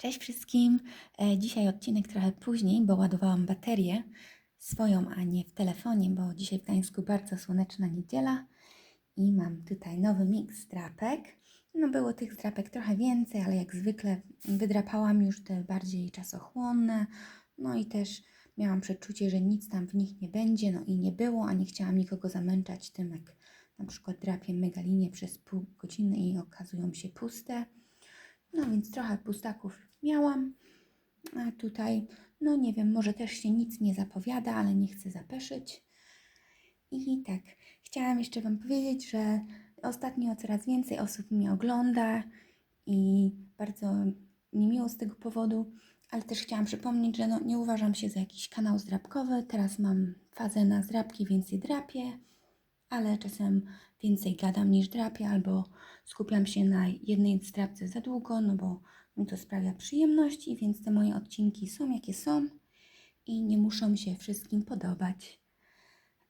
Cześć wszystkim. E, Dzisiaj odcinek trochę później, bo ładowałam baterię swoją, a nie w telefonie, bo dzisiaj w Gdańsku bardzo słoneczna niedziela i mam tutaj nowy miks drapek. No było tych drapek trochę więcej, ale jak zwykle wydrapałam już te bardziej czasochłonne. No i też miałam przeczucie, że nic tam w nich nie będzie, no i nie było, a nie chciałam nikogo zamęczać tym, jak na przykład drapię megalinie przez pół godziny i okazują się puste. No więc trochę pustaków miałam. A tutaj, no nie wiem, może też się nic nie zapowiada, ale nie chcę zapeszyć. I tak, chciałam jeszcze Wam powiedzieć, że ostatnio coraz więcej osób mnie ogląda i bardzo mi miło z tego powodu, ale też chciałam przypomnieć, że no, nie uważam się za jakiś kanał zdrabkowy. Teraz mam fazę na zdrabki, więc je drapię, ale czasem więcej gadam niż drapię, albo skupiam się na jednej zdrabce za długo, no bo mi to sprawia przyjemność, i więc te moje odcinki są jakie są i nie muszą się wszystkim podobać.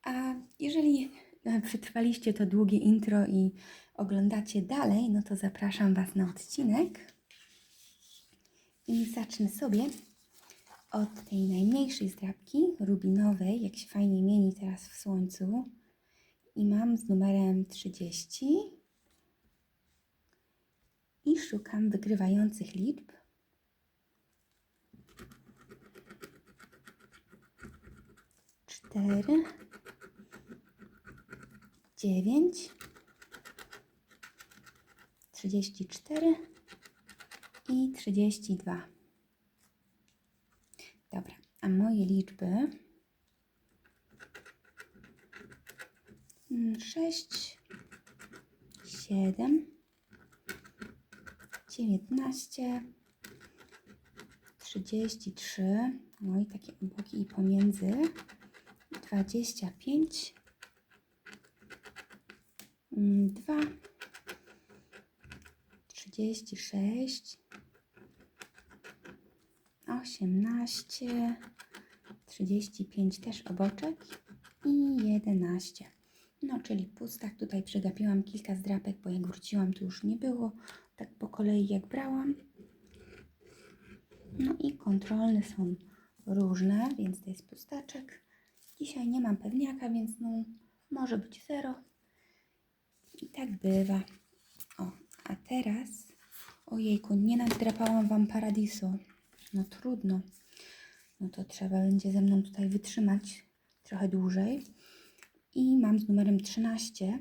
A jeżeli e, przetrwaliście to długie intro i oglądacie dalej, no to zapraszam Was na odcinek. I zacznę sobie od tej najmniejszej zdrabki, rubinowej, jak się fajnie mieni teraz w słońcu. I mam z numerem 30. I szukam wygrywających liczb. Cztery, dziewięć, trzydzieści cztery i trzydzieści dwa. Dobra, a moje liczby mm, sześć, siedem, dziewiętnaście, trzydzieści trzy, no i takie boki i pomiędzy, dwadzieścia pięć, mm, dwa, trzydzieści sześć, osiemnaście, trzydzieści pięć też oboczek i jedenaście. No, czyli pustak. Tutaj przegapiłam kilka zdrapek, bo jak wróciłam, to już nie było. Tak po kolei jak brałam. No i kontrolne są różne, więc to jest pustaczek. Dzisiaj nie mam pewniaka, więc no może być zero. I tak bywa. O, a teraz, ojejku, nie nadrapałam Wam Paradiso. No trudno. No to trzeba będzie ze mną tutaj wytrzymać trochę dłużej. I mam z numerem 13.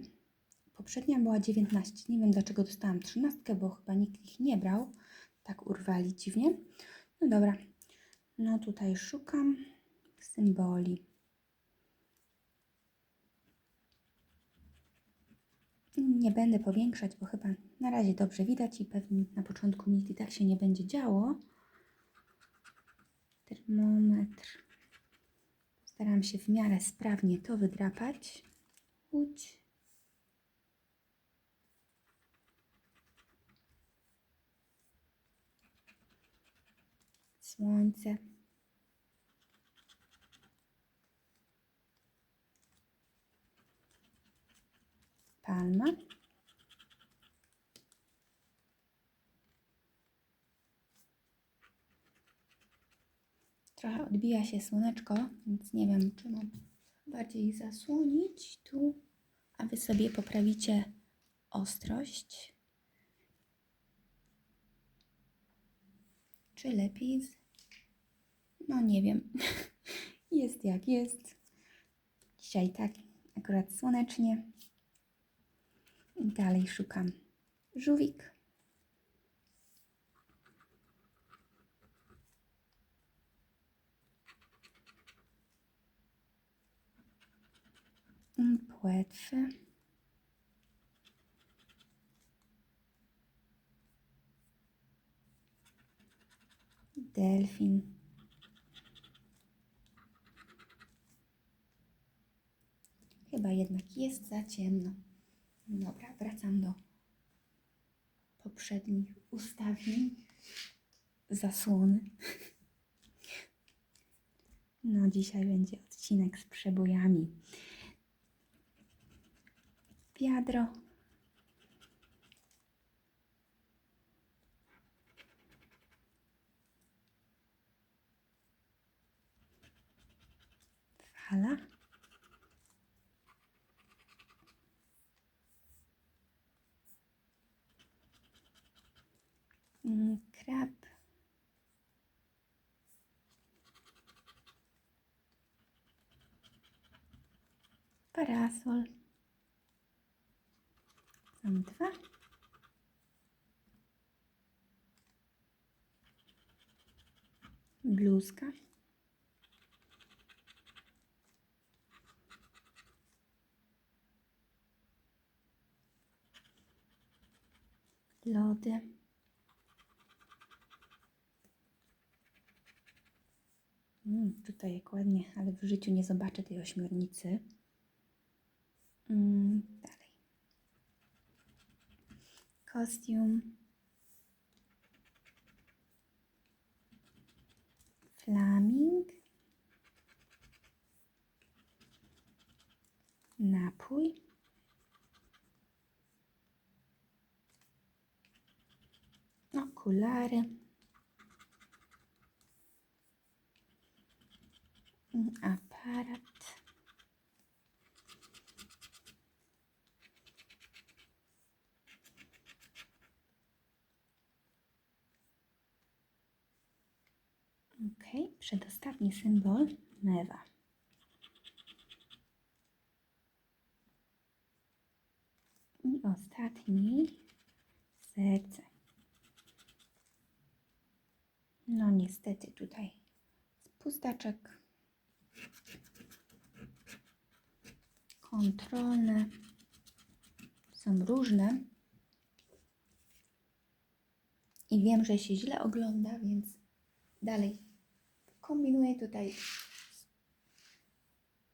Poprzednia była 19. Nie wiem dlaczego dostałam 13, bo chyba nikt ich nie brał. Tak urwali dziwnie. No dobra. No tutaj szukam symboli. Nie będę powiększać, bo chyba na razie dobrze widać i pewnie na początku nic i tak się nie będzie działo. Termometr. Staram się w miarę sprawnie to wydrapać. Łódź. Słońce. Palma. Trochę odbija się słoneczko, więc nie wiem, czy mam bardziej zasłonić tu, a Wy sobie poprawicie ostrość. Czy lepiej? Z... No nie wiem. Jest jak jest. Dzisiaj tak, akurat słonecznie. I dalej szukam żółwik. Płetwy. Delfin. Chyba jednak jest za ciemno. Dobra, wracam do poprzednich ustawień. Zasłony. No, dzisiaj będzie odcinek z przebojami wiadro. Fala. Mm, krab. Parasol. Są dwa. Bluzka. Lody. Mm, tutaj ładnie, ale w życiu nie zobaczę tej ośmiornicy. Mm, dalej. Kostium. Flaming. Napój. Okulary. Mm, Aparat. Ok, przedostatni symbol mewa. I ostatni serce. No niestety tutaj pustaczek. Kontrolne. Są różne. I wiem, że się źle ogląda, więc dalej kombinuję tutaj.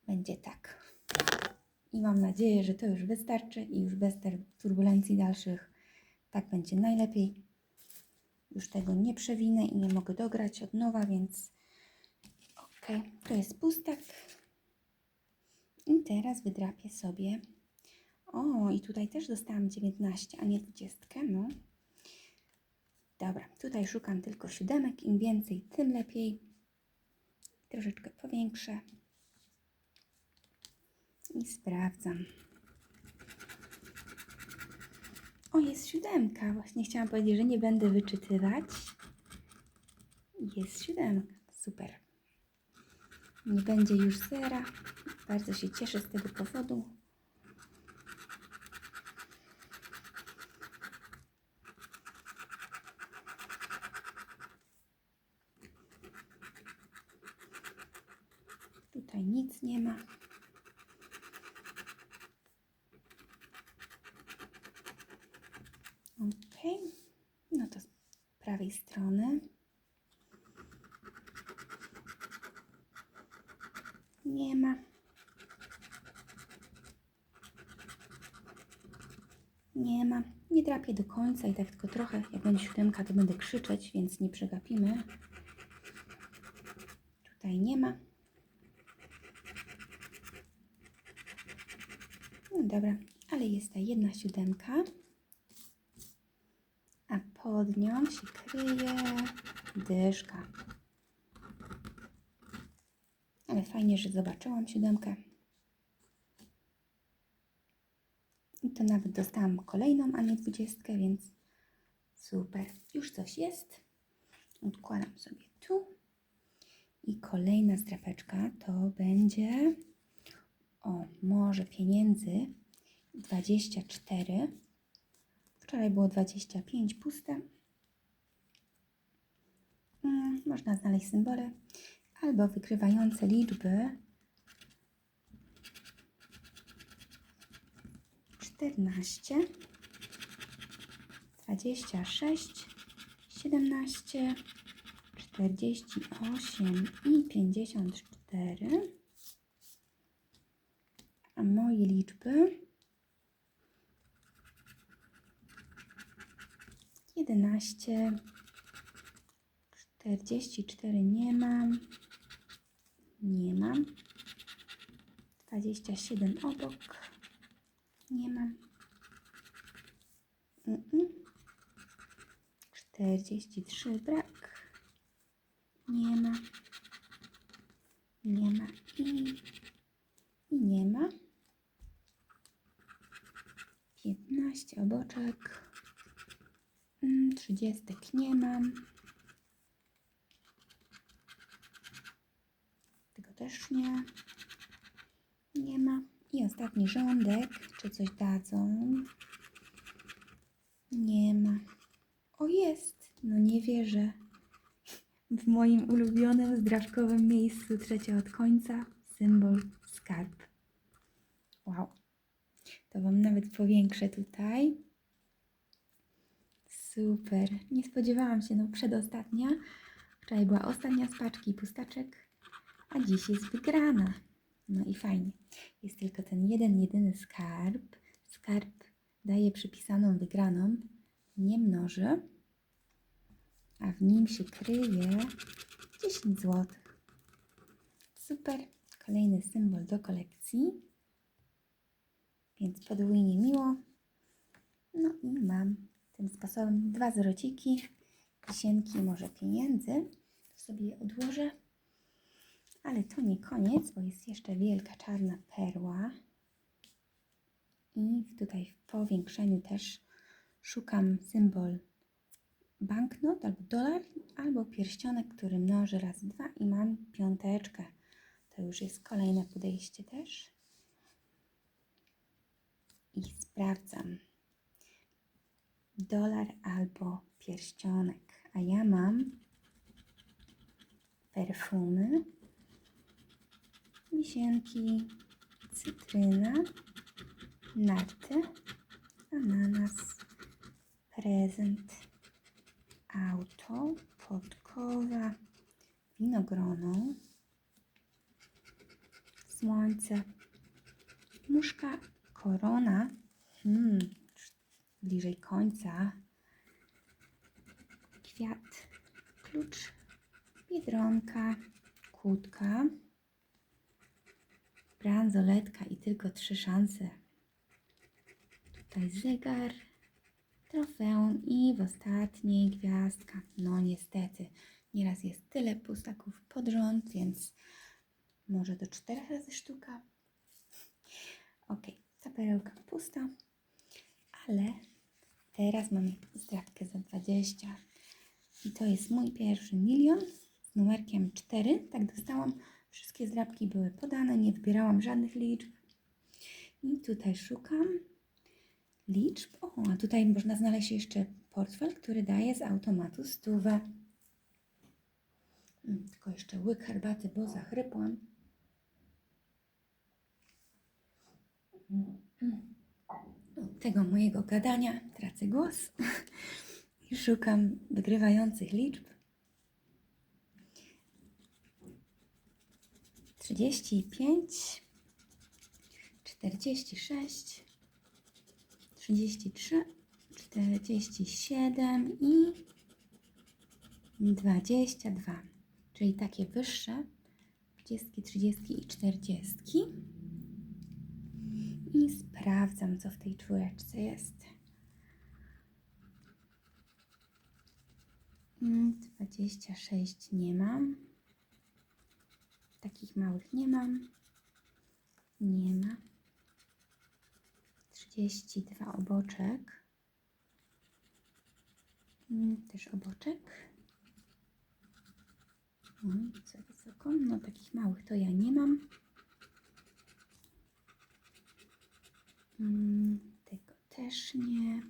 Będzie tak. I mam nadzieję, że to już wystarczy i już bez turbulencji dalszych tak będzie najlepiej. Już tego nie przewinę i nie mogę dograć od nowa, więc ok, to jest pustak. I teraz wydrapię sobie. O, i tutaj też dostałam 19, a nie 20. No. Dobra, tutaj szukam tylko siódemek. Im więcej, tym lepiej. Troszeczkę powiększę. I sprawdzam. O, jest siódemka. Właśnie chciałam powiedzieć, że nie będę wyczytywać. Jest siódemka. Super. Nie będzie już zera. Bardzo się cieszę z tego powodu. Tutaj nie ma. Ok, no to z prawej strony. Nie ma. Nie ma. Nie drapię do końca i tak tylko trochę. Jak będzie siódemka, to będę krzyczeć, więc nie przegapimy. Tutaj nie ma. Dobra, ale jest ta jedna siódemka. A pod nią się kryje dyszka. Ale fajnie, że zobaczyłam siódemkę. I to nawet dostałam kolejną, a nie dwudziestkę, więc super. Już coś jest. Odkładam sobie tu. I kolejna strefeczka to będzie o morze pieniędzy 24. Wczoraj było 25 puste. Mm, Można znaleźć symbole albo wykrywające liczby 14, 26, 17, 48 i 54. A moje liczby? 11, 44 nie mam, nie mam, 27 obok, nie mam, Mm-mm. 43 brak, nie ma, nie ma i 15 oboczek. Mm, 30 nie mam. Tego też nie. Nie ma. I ostatni rządek. Czy coś dadzą? Nie ma. O, jest! No nie wierzę. W moim ulubionym zdrawkowym miejscu, trzecie od końca, symbol skarb. To Wam nawet powiększę tutaj. Super. Nie spodziewałam się, no przedostatnia. Wczoraj była ostatnia z paczki pustaczek, a dziś jest wygrana. No i fajnie. Jest tylko ten jeden, jedyny skarb. Skarb daje przypisaną wygraną, nie mnoży, a w nim się kryje 10 zł. Super. Kolejny symbol do kolekcji. Więc podwójnie miło. No i mam tym sposobem dwa zwrociki, wisienki, może pieniędzy. To sobie je odłożę. Ale to nie koniec, bo jest jeszcze wielka czarna perła. I tutaj w powiększeniu też szukam symbol banknot albo dolar, albo pierścionek, który mnoży raz dwa i mam piąteczkę. To już jest kolejne podejście też. I sprawdzam. Dolar albo pierścionek. A ja mam perfumy, wisienki, cytryna, narty, ananas, prezent, końca, kwiat, klucz, biedronka, kłódka, bransoletka i tylko trzy szanse. Tutaj zegar, trofeum i w ostatniej gwiazdka. No niestety, nieraz jest tyle pustaków pod rząd, więc może do czterech razy sztuka. Ok, ta perełka pusta, ale teraz mamy zdrawkę za 20. I to jest mój pierwszy milion z numerkiem 4. Tak dostałam. Wszystkie zdrabki były podane, nie wybierałam żadnych liczb. I tutaj szukam liczb. O, a tutaj można znaleźć jeszcze portfel, który daje z automatu stówę. Mm, Tylko jeszcze łyk herbaty, bo zachrypłam. Od tego mojego gadania tracę głos i szukam wygrywających liczb. 35, 46, 33, 47 i 22. Czyli takie wyższe 30, 30 i 40. I sprawdzam, co w tej czwóreczce jest. Mm, 26 nie mam. Takich małych nie mam. Nie ma. 32 oboczek. Mm, Też oboczek. Co wysoko. No takich małych to ja nie mam. Tego też nie.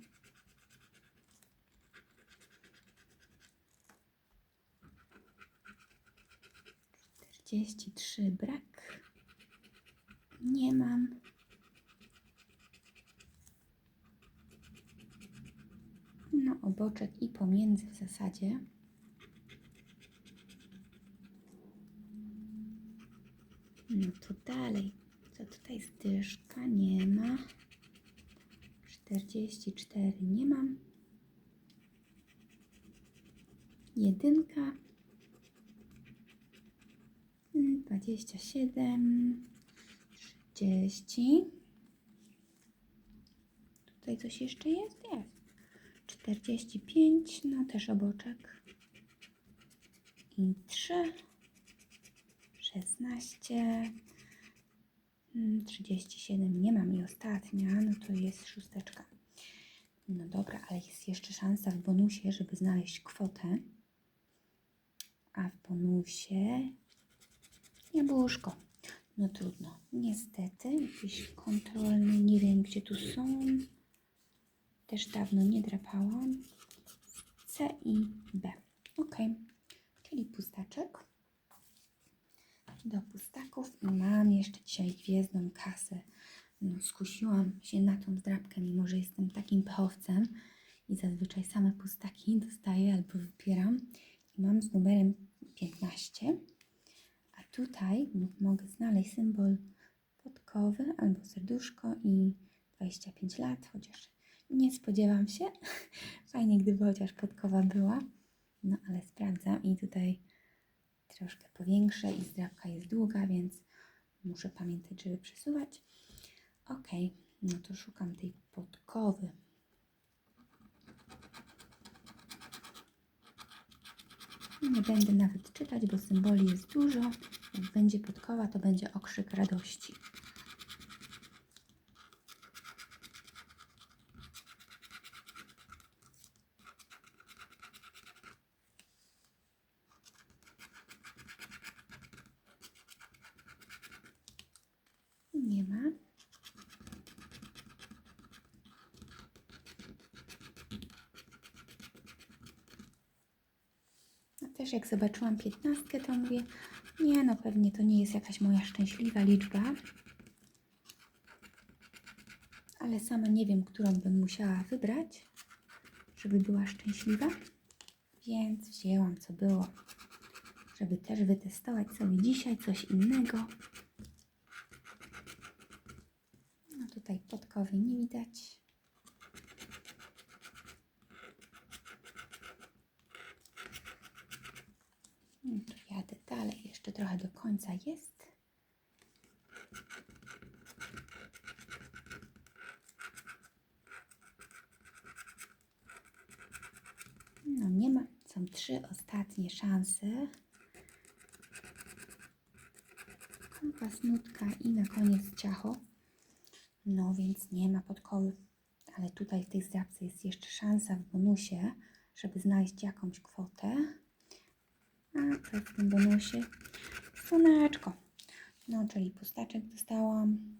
Czterdzieści trzy brak. Nie mam. No, oboczek i pomiędzy w zasadzie. No to dalej. Co tutaj z dyszka? Nie ma. 44 nie mam. Jedynka. Mm, 27. 30. Tutaj coś jeszcze jest? Jest. 45. No też oboczek. I 3. 16. Mm, 37 nie mam i ostatnia, no to jest szósteczka. No dobra, ale jest jeszcze szansa w bonusie, żeby znaleźć kwotę. A w bonusie jabłuszko. No trudno. Niestety, jakieś kontrolne, nie wiem gdzie tu są. Też dawno nie drapałam. C i B. Ok, czyli pustaczek. Do pustaków i mam jeszcze dzisiaj gwiezdną kasę. Skusiłam się na tą zdrabkę, mimo że jestem takim pechowcem i zazwyczaj same pustaki dostaję albo wybieram. I mam z numerem 15. A tutaj mogę znaleźć symbol podkowy albo serduszko i 25 lat, chociaż nie spodziewam się. Fajnie, gdyby chociaż podkowa była. No ale sprawdzam i tutaj troszkę powiększę i zdrabka jest długa, więc muszę pamiętać, żeby przesuwać. Ok, no to szukam tej podkowy. Nie będę nawet czytać, bo symboli jest dużo. Jak będzie podkowa, to będzie okrzyk radości. Nie ma. A też jak zobaczyłam piętnastkę, to mówię, nie no pewnie to nie jest jakaś moja szczęśliwa liczba. Ale sama nie wiem, którą bym musiała wybrać, żeby była szczęśliwa. Więc wzięłam co było, żeby też wytestować sobie dzisiaj coś innego. No tutaj podkowy nie widać. To jadę dalej, jeszcze trochę do końca jest. No nie ma, są trzy ostatnie szanse. Kompas, nutka i na koniec ciacho. No więc nie ma podkoły. Ale tutaj w tej zdrabce jest jeszcze szansa w bonusie, żeby znaleźć jakąś kwotę. Co w tym bonusie? Słoneczko. No, czyli pustaczek dostałam.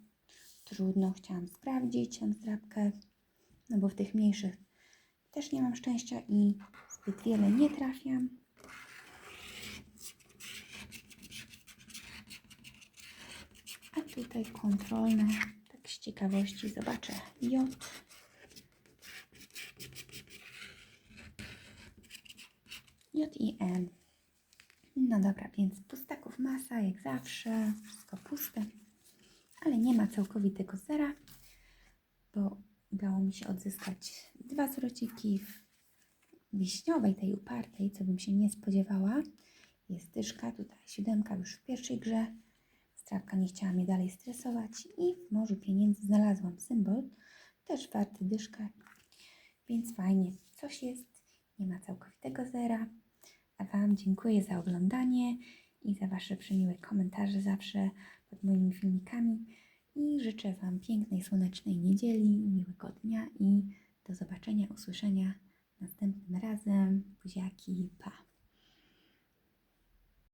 Trudno, chciałam sprawdzić tę zdrabkę. No bo w tych mniejszych też nie mam szczęścia i zbyt wiele nie trafiam. A tutaj kontrolne, tak z ciekawości zobaczę J. J i N. No dobra, więc pustaków masa, jak zawsze, wszystko puste, ale nie ma całkowitego zera, bo udało mi się odzyskać dwa zwrociki w wiśniowej, tej upartej, co bym się nie spodziewała. Jest dyszka, tutaj siódemka już w pierwszej grze. Strawka nie chciała mnie dalej stresować i w morzu pieniędzy znalazłam symbol, też warty dyszka, więc fajnie, coś jest, nie ma całkowitego zera. A Wam dziękuję za oglądanie i za Wasze przemiłe komentarze zawsze pod moimi filmikami i życzę Wam pięknej, słonecznej niedzieli, miłego dnia i do zobaczenia, usłyszenia następnym razem. Buziaki, pa!